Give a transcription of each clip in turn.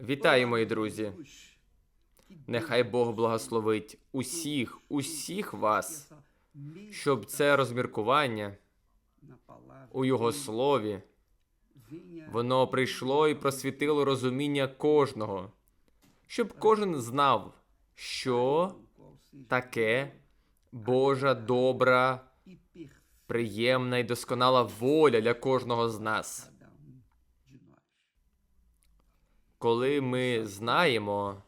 Вітаю, мої друзі! Нехай Бог благословить усіх, усіх вас, щоб це розміркування у Його слові воно прийшло і просвітило розуміння кожного, щоб кожен знав, що таке Божа добра, приємна і досконала воля для кожного з нас. Коли ми знаємо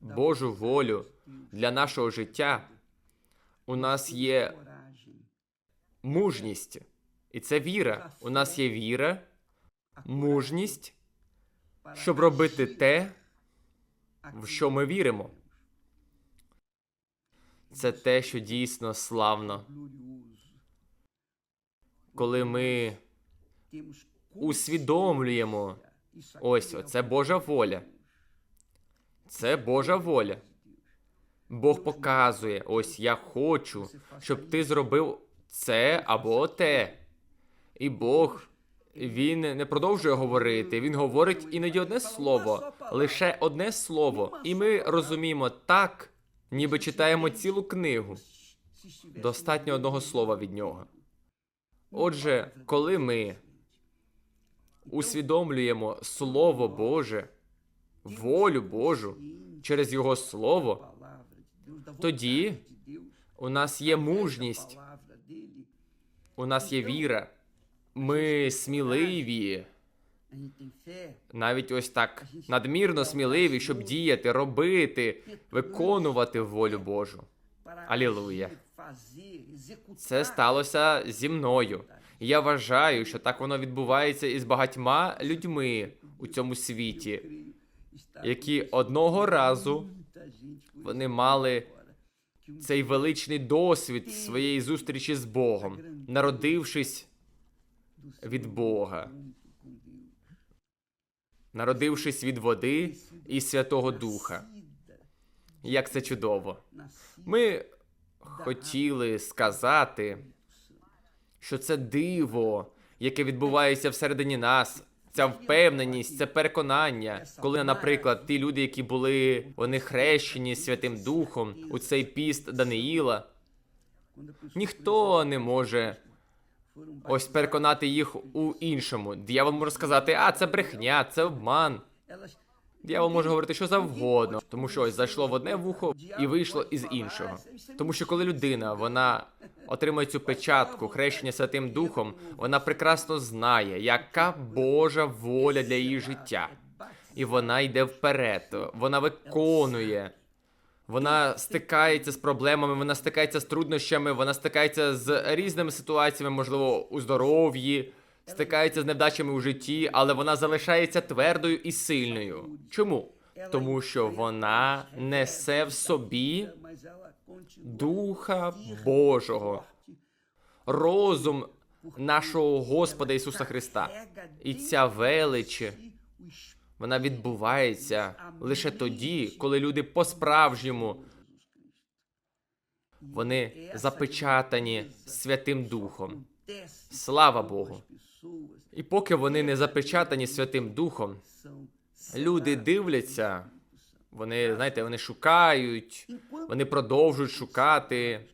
Божу волю для нашого життя, у нас є мужність, і це віра. У нас є віра, мужність, щоб робити те, в що ми віримо. Це те, що дійсно славно, коли ми усвідомлюємо, ось це Божа воля. Це Божа воля. Бог показує: ось я хочу, щоб ти зробив це або те. І Бог, він не продовжує говорити, він говорить іноді одне слово, лише одне слово. І ми розуміємо так, ніби читаємо цілу книгу. Достатньо одного слова від нього. Отже, коли ми усвідомлюємо Слово Боже, волю Божу через Його Слово, тоді у нас є мужність, у нас є віра, ми сміливі, навіть ось так надмірно сміливі, щоб діяти, робити, виконувати волю Божу. Алілуя. Це сталося зі мною. Я вважаю, що так воно відбувається із багатьма людьми у цьому світі, які одного разу вони мали цей величний досвід своєї зустрічі з Богом, народившись від Бога, народившись від води і Святого Духа. Як це чудово. Ми хотіли сказати, що це диво, яке відбувається всередині нас. Ця впевненість, це переконання, коли, наприклад, ті люди, які були вони хрещені Святим Духом у цей піст Даниїла, ніхто не може ось переконати їх у іншому. Дьявол може сказати, а це брехня, це обман. Дьявол може говорити що завгодно, тому що ось зайшло в одне вухо і вийшло із іншого. Тому що коли людина вона отримує цю печатку хрещення Святим Духом, вона прекрасно знає, яка Божа воля для її життя, і вона йде вперед, вона виконує. Вона стикається з проблемами, вона стикається з труднощами, вона стикається з різними ситуаціями, можливо, у здоров'ї, стикається з невдачами у житті, але вона залишається твердою і сильною. Чому? Тому що вона несе в собі Духа Божого, розум нашого Господа Ісуса Христа. І ця велич, вона відбувається лише тоді, коли люди по-справжньому вони запечатані Святим Духом. Слава Богу. І поки вони не запечатані Святим Духом, люди дивляться, вони, знаєте, вони шукають, вони продовжують шукати,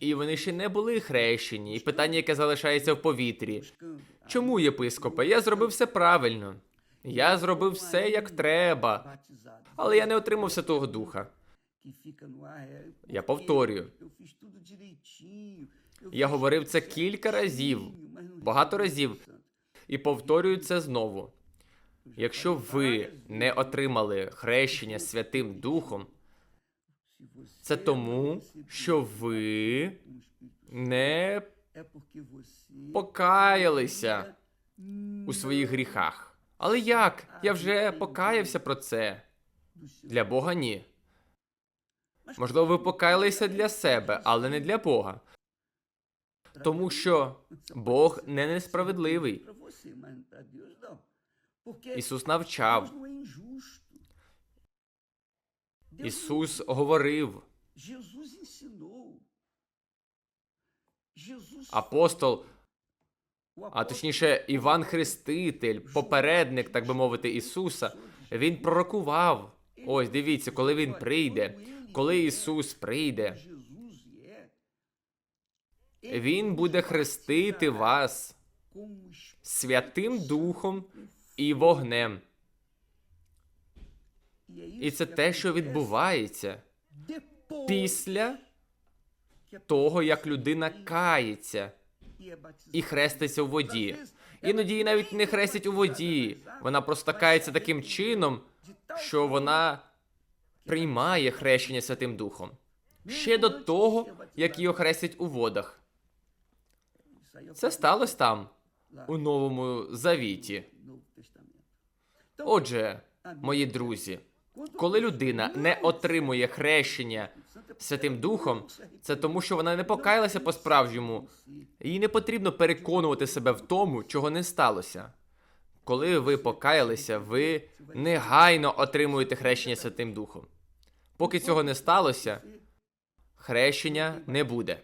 і вони ще не були хрещені. І питання, яке залишається в повітрі. Чому, єпископе? Я зробив все правильно. Я зробив все як треба, але я не отримав Святого Духа. Я повторюю. Я говорив це кілька разів, багато разів, і повторюю це знову. Якщо ви не отримали хрещення Святим Духом, це тому, що ви не покаялися у своїх гріхах. Але як? Я вже покаявся про це. Для Бога ні. Можливо, ви покаялися для себе, але не для Бога. Тому що Бог не несправедливий. Ісус навчав. Ісус говорив. Апостол а точніше, Іван Хреститель, попередник, так би мовити, Ісуса, він пророкував. Ось дивіться, коли він прийде, коли Ісус прийде, Він буде хрестити вас Святим Духом і вогнем. І це те, що відбувається після того, як людина кається і хреститься у воді. Іноді її навіть не хрестять у воді. Вона просто кається таким чином, що вона приймає хрещення Святим Духом. Ще до того, як її хрестять у водах. Це сталося там, у Новому Завіті. Отже, мої друзі, коли людина не отримує хрещення Святим Духом, це тому, що вона не покаялася по-справжньому. Їй не потрібно переконувати себе в тому, чого не сталося. Коли ви покаялися, ви негайно отримуєте хрещення Святим Духом. Поки цього не сталося, хрещення не буде.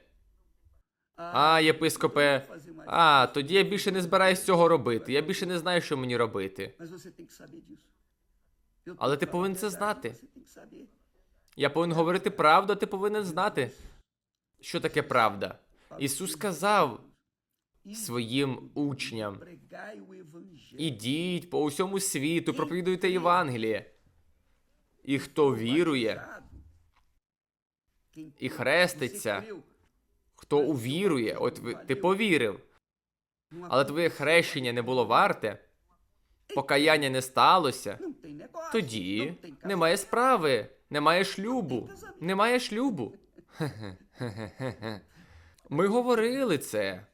А, єпископе, а, тоді я більше не збираюсь цього робити. Я більше не знаю, що мені робити. Але ти повинен це знати. Я повинен говорити правду, а ти повинен знати, що таке правда. Ісус сказав своїм учням: ідіть по усьому світу, проповідуйте Євангеліє. І хто вірує, і хреститься, хто увірує, от ти повірив, але твоє хрещення не було варте, покаяння не сталося, тоді немає справи, немає шлюбу, немає шлюбу. Ми говорили це.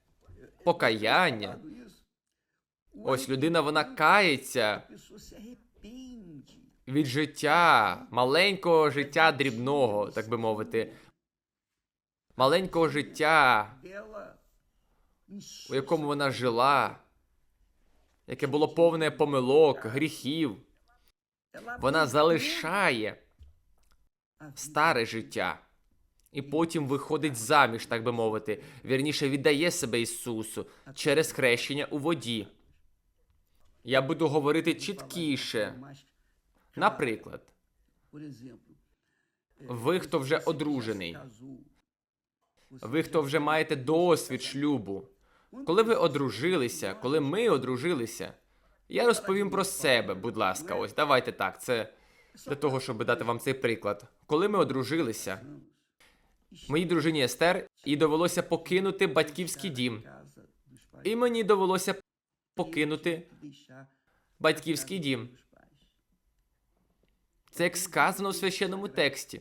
Покаяння. Ось людина вона кається від життя, маленького життя дрібного, так би мовити, маленького життя, у якому вона жила, яке було повне помилок, гріхів. Вона залишає старе життя. І потім виходить заміж, так би мовити, вірніше віддає себе Ісусу через хрещення у воді. Я буду говорити чіткіше. Наприклад, ви, хто вже одружений, ви, хто вже маєте досвід шлюбу, коли ви одружилися, коли ми одружилися, я розповім про себе, будь ласка, ось давайте так. Це для того, щоб дати вам цей приклад. Коли ми одружилися, моїй дружині Естер їй довелося покинути батьківський дім. І мені довелося покинути батьківський дім. Це як сказано у священному тексті.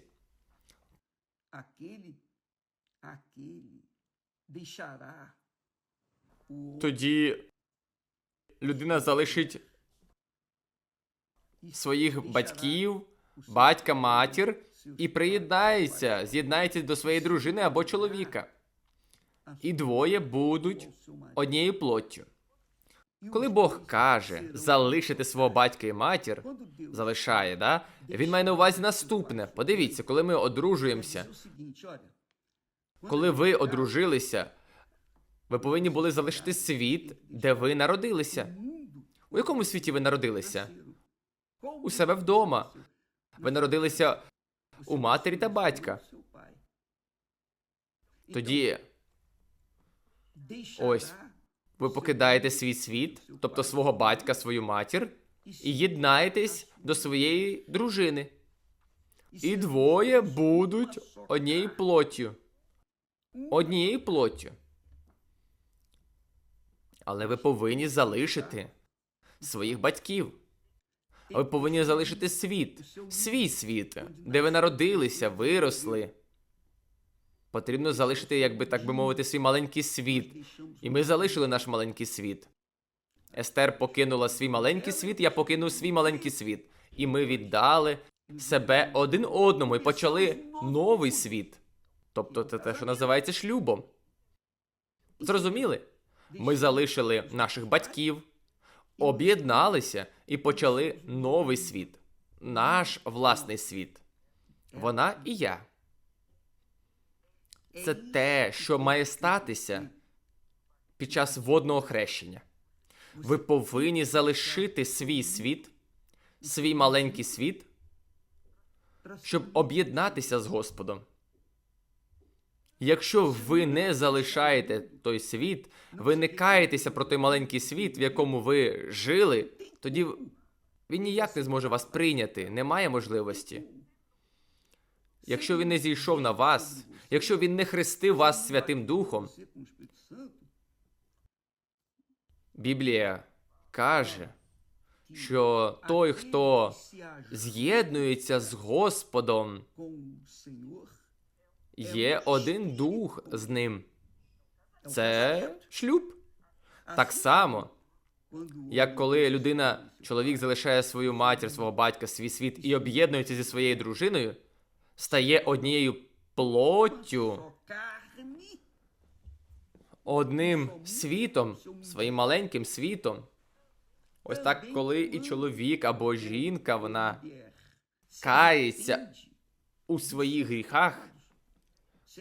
Тоді людина залишить своїх батьків, батька, матір і приєднається, з'єднається до своєї дружини або чоловіка. І двоє будуть однією плоттю. Коли Бог каже залишити свого батька і матір, залишає, да? Він має на увазі наступне. Подивіться, коли ми одружуємося, коли ви одружилися, ви повинні були залишити світ, де ви народилися. У якому світі ви народилися? У себе вдома. Ви народилися у матері та батька. Тоді ось ви покидаєте свій світ, тобто свого батька, свою матір, і єднаєтесь до своєї дружини. І двоє будуть однією плоттю. Однією плоттю. Але ви повинні залишити своїх батьків. Ви повинні залишити світ, свій світ, де ви народилися, виросли. Потрібно залишити, як би так би мовити, свій маленький світ. І ми залишили наш маленький світ. Естер покинула свій маленький світ, я покинув свій маленький світ. І ми віддали себе один одному і почали новий світ. Тобто це те, що називається шлюбом. Зрозуміли? Ми залишили наших батьків, об'єдналися і почали новий світ. Наш власний світ. Вона і я. Це те, що має статися під час водного хрещення. Ви повинні залишити свій світ, свій маленький світ, щоб об'єднатися з Господом. Якщо ви не залишаєте той світ, ви не каєтеся про той маленький світ, в якому ви жили, тоді він ніяк не зможе вас прийняти, немає можливості. Якщо він не зійшов на вас, якщо він не хрестив вас Святим Духом, Біблія каже, що той, хто з'єднується з Господом, є один дух з ним. Це шлюб. Так само, як коли людина, чоловік залишає свою матір, свого батька, свій світ і об'єднується зі своєю дружиною, стає однією плоттю, одним світом, своїм маленьким світом. Ось так, коли і чоловік або жінка, вона кається у своїх гріхах,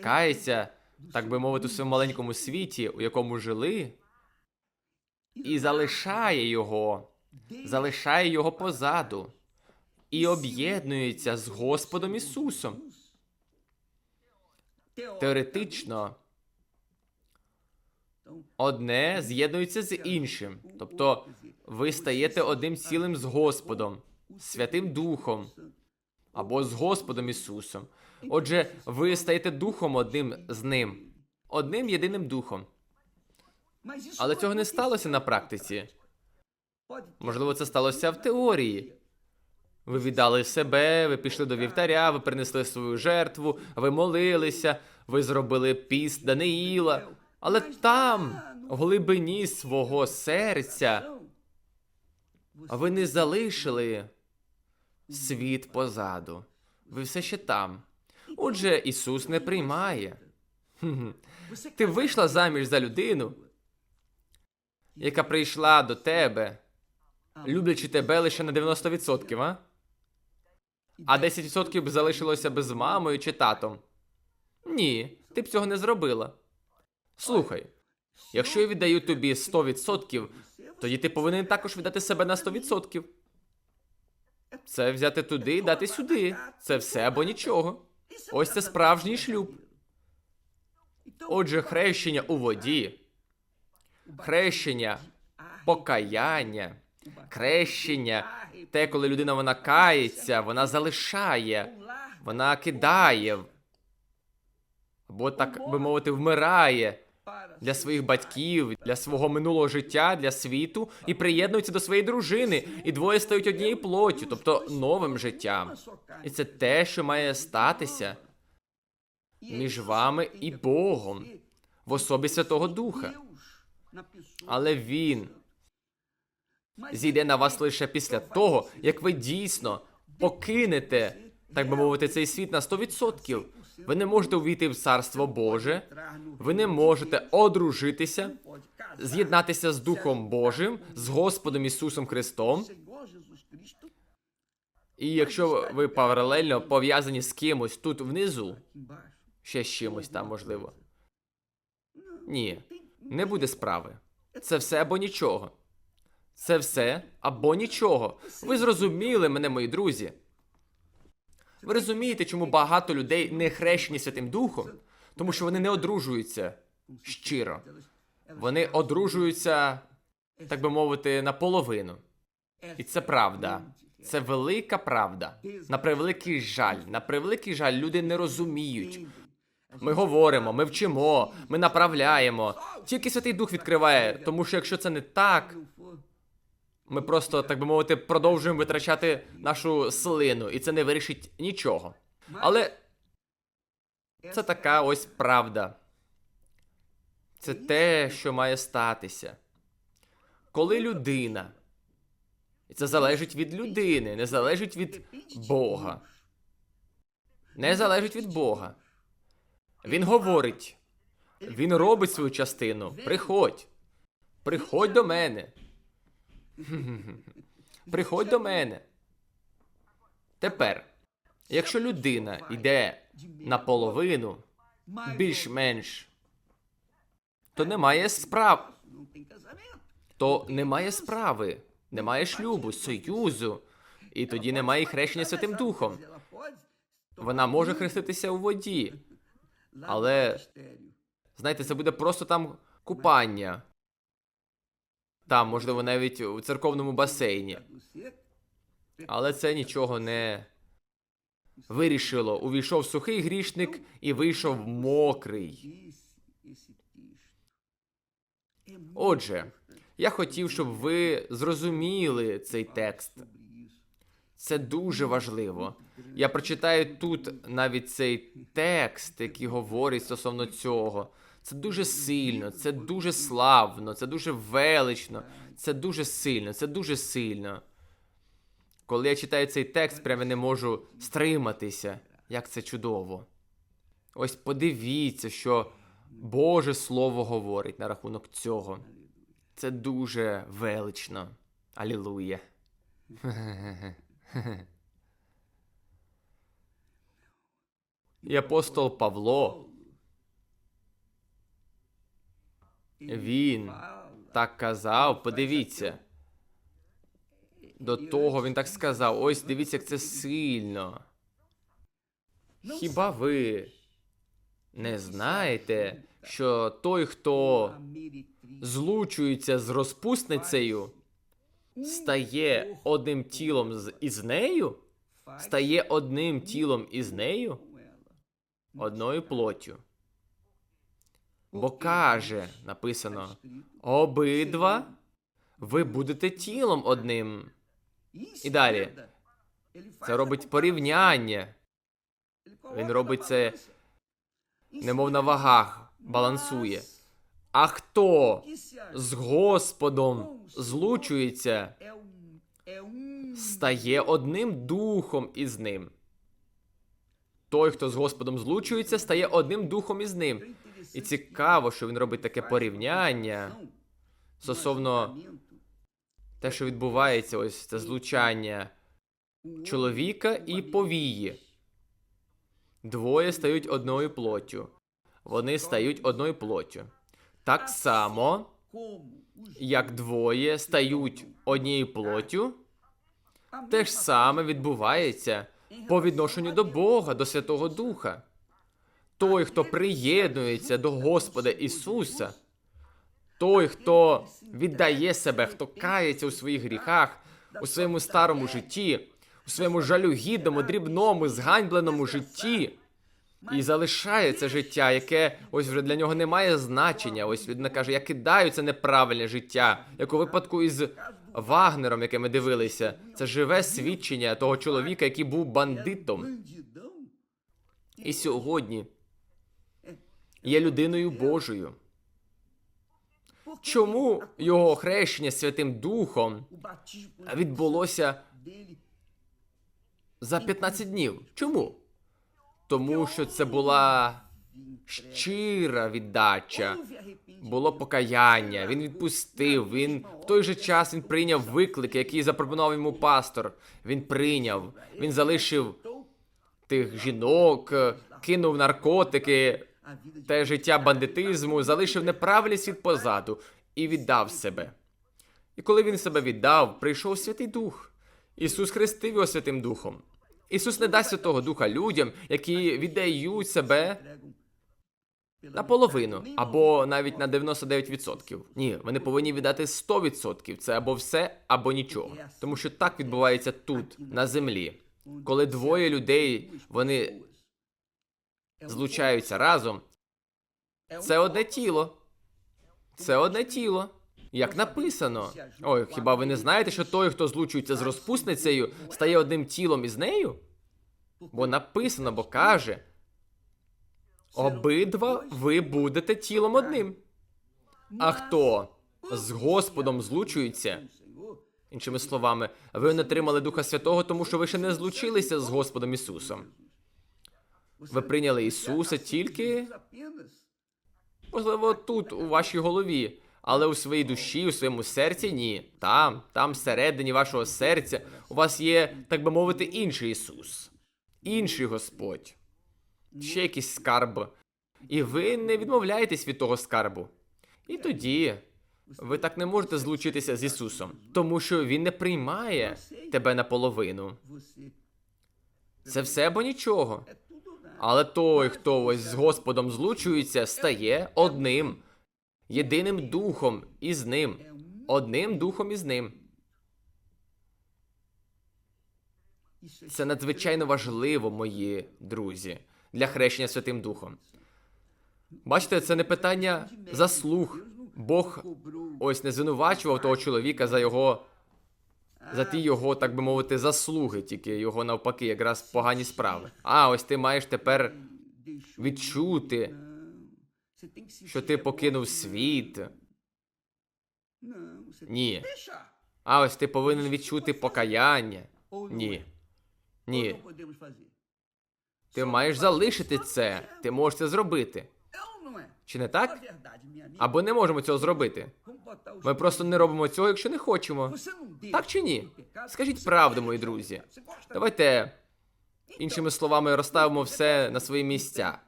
кається, так би мовити, у своєму маленькому світі, у якому жили, і залишає його, залишає його позаду і об'єднується з Господом Ісусом. Теоретично одне з'єднується з іншим. Тобто ви стаєте одним цілим з Господом, Святим Духом або з Господом Ісусом. Отже, ви стаєте духом одним з ним, одним єдиним духом. Але цього не сталося на практиці. Можливо, це сталося в теорії. Ви віддали себе, ви пішли до вівтаря, ви принесли свою жертву, ви молилися, ви зробили піст Даниїла. Але там, в глибині свого серця, ви не залишили світ позаду. Ви все ще там. Отже, Ісус не приймає. Ти вийшла заміж за людину, яка прийшла до тебе, люблячи тебе лише на 90%, а? А 10% б залишилося б з мамою чи татом. Ні, ти б цього не зробила. Слухай, якщо я віддаю тобі 100%, тоді ти повинен також віддати себе на 100%. Це взяти туди і дати сюди. Це все або нічого. Ось це справжній шлюб. Отже, хрещення у воді, хрещення, покаяння, хрещення, те, коли людина вона кається, вона залишає, вона кидає, або так би мовити, вмирає для своїх батьків, для свого минулого життя, для світу і приєднуються до своєї дружини, і двоє стають однією плоттю, тобто новим життям. І це те, що має статися між вами і Богом в особі Святого Духа. Але він зійде на вас лише після того, як ви дійсно покинете, так би мовити, цей світ на 100%. Ви не можете увійти в Царство Боже, ви не можете одружитися, з'єднатися з Духом Божим, з Господом Ісусом Христом. І якщо ви паралельно пов'язані з кимось тут внизу, ще з чимось там можливо. Ні, не буде справи. Це все або нічого. Це все або нічого. Ви зрозуміли мене, мої друзі. Ви розумієте, чому багато людей не хрещені Святим Духом? Тому що вони не одружуються щиро. Вони одружуються, так би мовити, наполовину. І це правда. Це велика правда. На превеликий жаль, на превеликий жаль, люди не розуміють. Ми говоримо, ми вчимо, ми направляємо. Тільки Святий Дух відкриває, тому що якщо це не так, ми просто, так би мовити, продовжуємо витрачати нашу слину, і це не вирішить нічого. Але це така ось правда. Це те, що має статися. Коли людина, і це залежить від людини, не залежить від Бога. Не залежить від Бога. Він говорить, він робить свою частину. Приходь. Приходь до мене. Приходь до мене. Тепер, якщо людина йде наполовину, більш-менш то немає справ, то немає справи, немає шлюбу, союзу, і тоді немає хрещення Святим Духом. Вона може хреститися у воді. Але- Знаєте, це буде просто там купання. Там, можливо, навіть у церковному басейні. Але це нічого не вирішило. Увійшов сухий грішник і вийшов мокрий. Отже, я хотів, щоб ви зрозуміли цей текст. Це дуже важливо. Я прочитаю тут навіть цей текст, який говорить стосовно цього. Це дуже сильно, це дуже славно, це дуже велично, це дуже сильно, це дуже сильно. Коли я читаю цей текст, прямо не можу стриматися. Як це чудово. Ось подивіться, що Боже Слово говорить на рахунок цього. Це дуже велично. Алілуя. І апостол Павло Він так казав, подивіться. До того він так сказав: ось дивіться, як це сильно. Хіба ви не знаєте, що той, хто злучується з розпусницею, стає одним тілом з із нею? Стає одним тілом із нею? Одною плоттю. Бо каже, написано, обидва ви будете тілом одним. І далі. Це робить порівняння. Він робить це, немов на вагах, балансує. А хто з Господом злучується, стає одним духом із ним. Той, хто з Господом злучується, стає одним духом із ним. І цікаво, що він робить таке порівняння стосовно те, що відбувається, ось це злучання чоловіка і повії. Двоє стають одною плоттю. Вони стають одною плоттю. Так само, як двоє стають однією плоттю, те ж саме відбувається по відношенню до Бога, до Святого Духа. Той, хто приєднується до Господа Ісуса, той, хто віддає себе, хто кається у своїх гріхах, у своєму старому житті, у своєму жалюгідному, дрібному, зганьбленому житті, і залишає це життя, яке ось вже для нього не має значення. Ось людина каже: я кидаю це неправильне життя, як у випадку із Вагнером, яке ми дивилися. Це живе свідчення того чоловіка, який був бандитом. І сьогодні є людиною Божою. Чому його хрещення Святим Духом відбулося за 15 днів? Чому? Тому що це була щира віддача. Було покаяння, він відпустив. Він в той же час він прийняв виклик, який запропонував йому пастор. Він прийняв, він залишив тих жінок, кинув наркотики, те життя бандитизму, залишив неправильний світ позаду і віддав себе. І коли він себе віддав, прийшов Святий Дух. Ісус хрестив його Святим Духом. Ісус не дасть Святого Духа людям, які віддають себе наполовину або навіть на 99%. Ні, вони повинні віддати 100%. Це або все, або нічого. Тому що так відбувається тут, на землі. Коли двоє людей вони злучаються разом, це одне тіло. Це одне тіло. Як написано. Ой, хіба ви не знаєте, що той, хто злучується з розпусницею, стає одним тілом із нею? Бо написано, бо каже: обидва ви будете тілом одним. А хто з Господом злучується, іншими словами, ви не отримали Духа Святого, тому що ви ще не злучилися з Господом Ісусом. Ви прийняли Ісуса тільки, можливо, тут, у вашій голові, але у своїй душі, у своєму серці ні. Там, там, всередині вашого серця, у вас є, так би мовити, інший Ісус, інший Господь, ще якийсь скарб. І ви не відмовляєтесь від того скарбу. І тоді ви так не можете злучитися з Ісусом, тому що Він не приймає тебе наполовину. Це все або нічого. Але той, хто ось з Господом злучується, стає одним, єдиним духом із ним, одним духом із ним. Це надзвичайно важливо, мої друзі, для хрещення Святим Духом. Бачите, це не питання заслуг. Бог ось не звинувачував того чоловіка за його, за ті його, так би мовити, заслуги, тільки його навпаки, якраз погані справи. А ось ти маєш тепер відчути, що ти покинув світ. Ні. А ось ти повинен відчути покаяння. Ні. Ні. Ти маєш залишити це. Ти можеш це зробити. Чи не так? Або не можемо цього зробити. Ми просто не робимо цього, якщо не хочемо. Так чи ні? Скажіть правду, мої друзі. Давайте іншими словами розставимо все на свої місця.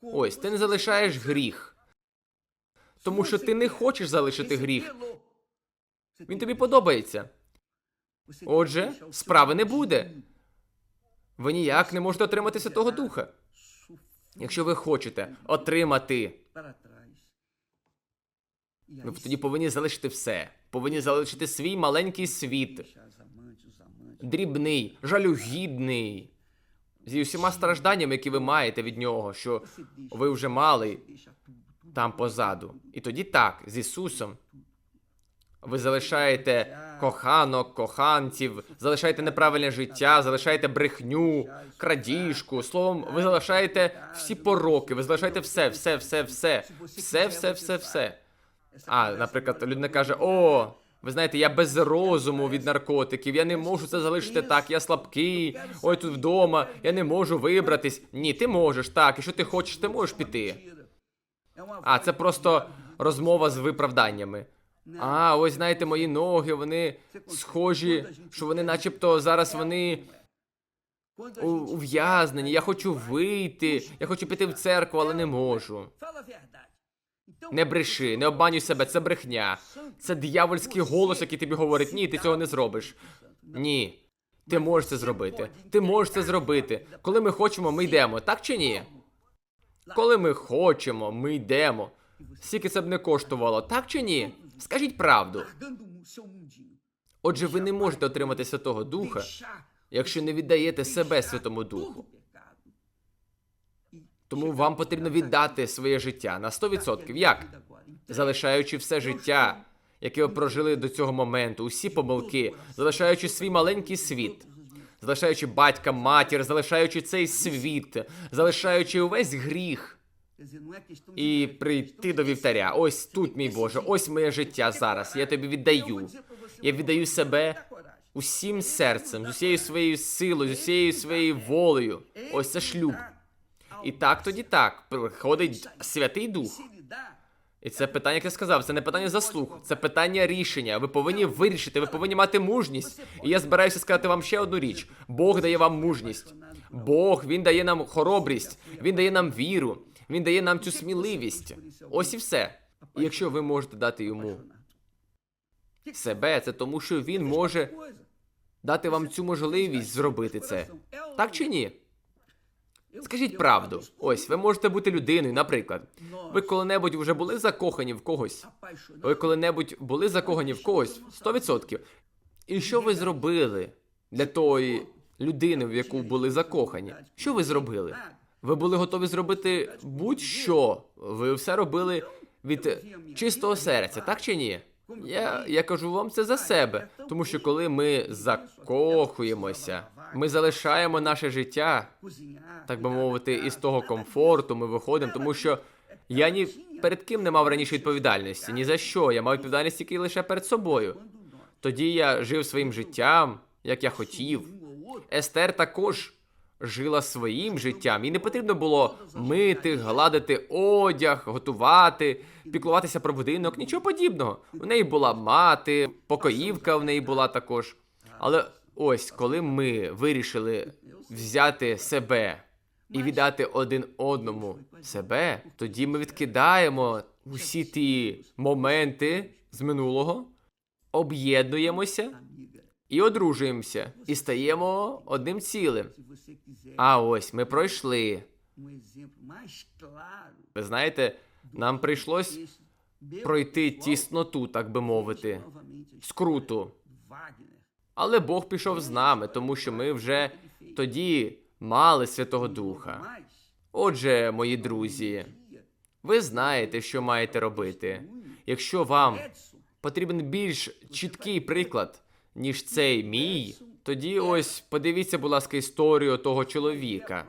Ось, ти не залишаєш гріх, тому що ти не хочеш залишити гріх. Він тобі подобається. Отже, справи не буде. Ви ніяк не можете отримати Святого Духа. Якщо ви хочете отримати, ви тоді повинні залишити все. Повинні залишити свій маленький світ, дрібний, жалюгідний, зі всіма стражданнями, які ви маєте від нього, що ви вже мали там позаду. І тоді так, з Ісусом. Ви залишаєте коханок, коханців, залишаєте неправильне життя, залишаєте брехню, крадіжку. Словом, ви залишаєте всі пороки, ви залишаєте все, все, все, все, все, все, все, все. А, наприклад, людина каже: О, ви знаєте, я без розуму від наркотиків, я не можу це залишити так, я слабкий, ой тут вдома, я не можу вибратись. Ні, ти можеш так, і що ти хочеш, ти можеш піти. А це просто розмова з виправданнями. А, ось знаєте, мої ноги, вони схожі, що вони начебто зараз вони ув'язнені. Я хочу вийти, я хочу піти в церкву, але не можу. Не бреши, не обманюй себе, це брехня. Це диявольський голос, який тобі говорить, ні, ти цього не зробиш. Ні. Ти можеш це зробити. Ти можеш це зробити. Коли ми хочемо, ми йдемо, так чи ні? Коли ми хочемо, ми йдемо. Скільки це б не коштувало, так чи ні? Скажіть правду. Отже, ви не можете отримати Святого Духа, якщо не віддаєте себе Святому Духу. Тому вам потрібно віддати своє життя на 100%. Як? Залишаючи все життя, яке ви прожили до цього моменту, усі помилки, залишаючи свій маленький світ, залишаючи батька, матір, залишаючи цей світ, залишаючи увесь гріх. І прийти до вівтаря. Ось тут, мій Боже, ось моє життя зараз. Я тобі віддаю. Я віддаю себе усім серцем, з усією своєю силою, з усією своєю волею. Ось це шлюб. І так тоді так. Приходить Святий Дух. І це питання, як я сказав, це не питання заслуг, це питання рішення. Ви повинні вирішити, ви повинні мати мужність. І я збираюся сказати вам ще одну річ: Бог дає вам мужність. Бог він дає нам хоробрість, він дає нам віру, він дає нам цю сміливість. Ось і все. І якщо ви можете дати йому себе, це тому, що він може дати вам цю можливість зробити це. Так чи ні? Скажіть правду. Ось ви можете бути людиною, наприклад. Ви коли-небудь вже були закохані в когось? Ви коли-небудь були закохані в когось? 100%. І що ви зробили для тої людини, в яку були закохані? Що ви зробили? Ви були готові зробити будь-що. Ви все робили від чистого серця, так чи ні? Я, я кажу вам це за себе, тому що коли ми закохуємося, ми залишаємо наше життя так би мовити, із того комфорту ми виходимо, тому що я ні перед ким не мав раніше відповідальності. Ні за що. Я мав відповідальність тільки лише перед собою. Тоді я жив своїм життям, як я хотів. Естер також жила своїм життям. Їй не потрібно було мити, гладити одяг, готувати, піклуватися про будинок, нічого подібного. У неї була мати, покоївка в неї була також. Але ось коли ми вирішили взяти себе і віддати один одному себе, тоді ми відкидаємо усі ті моменти з минулого, об'єднуємося і одружуємося, і стаємо одним цілим. А ось ми пройшли. Ви знаєте, нам прийшлось пройти тісноту, так би мовити, скруту. Але Бог пішов з нами, тому що ми вже тоді мали Святого Духа. Отже, мої друзі, ви знаєте, що маєте робити. Якщо вам потрібен більш чіткий приклад, ніж цей мій, тоді ось подивіться, будь ласка, історію того чоловіка.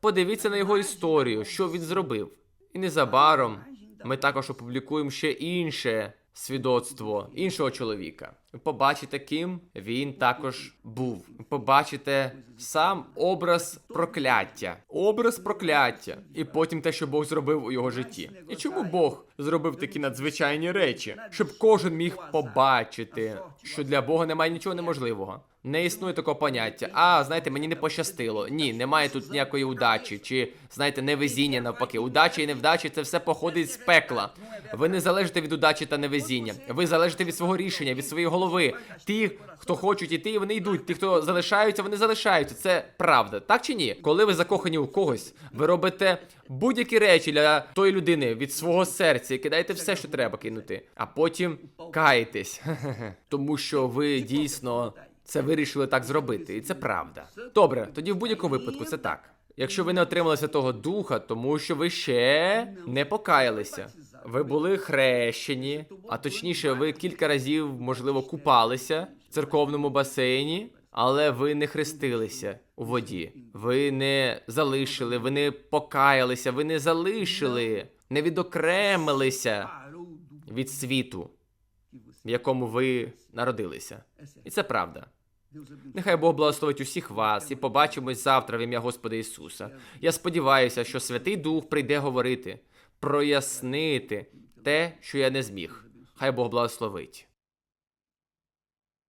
Подивіться на його історію, що він зробив. І незабаром ми також опублікуємо ще інше свідоцтво іншого чоловіка. Побачите, ким він також був. Побачите сам образ прокляття. Образ прокляття. І потім те, що Бог зробив у його житті. І чому Бог зробив такі надзвичайні речі? Щоб кожен міг побачити, що для Бога немає нічого неможливого. Не існує такого поняття. А, знаєте, мені не пощастило. Ні, немає тут ніякої удачі, чи знаєте, невезіння навпаки. Удача і невдача це все походить з пекла. Ви не залежите від удачі та невезіння. Ви залежите від свого рішення, від своєї голови. Ті, хто хочуть іти, вони йдуть. Ті, хто залишаються, вони залишаються. Це правда, так чи ні? Коли ви закохані у когось, ви робите будь-які речі для тої людини від свого серця і кидаєте все, що треба кинути, а потім каєтесь. Тому що ви дійсно це вирішили так зробити, і це правда. Добре, тоді в будь-якому випадку це так. Якщо ви не отримали Святого Духа, тому що ви ще не покаялися. Ви були хрещені, а точніше, ви кілька разів, можливо, купалися в церковному басейні, але ви не хрестилися у воді. Ви не залишили, ви не покаялися, ви не залишили, не відокремилися від світу, в якому ви народилися. І це правда. Нехай Бог благословить усіх вас і побачимось завтра в ім'я Господа Ісуса. Я сподіваюся, що Святий Дух прийде говорити, прояснити те, що я не зміг. Хай Бог благословить.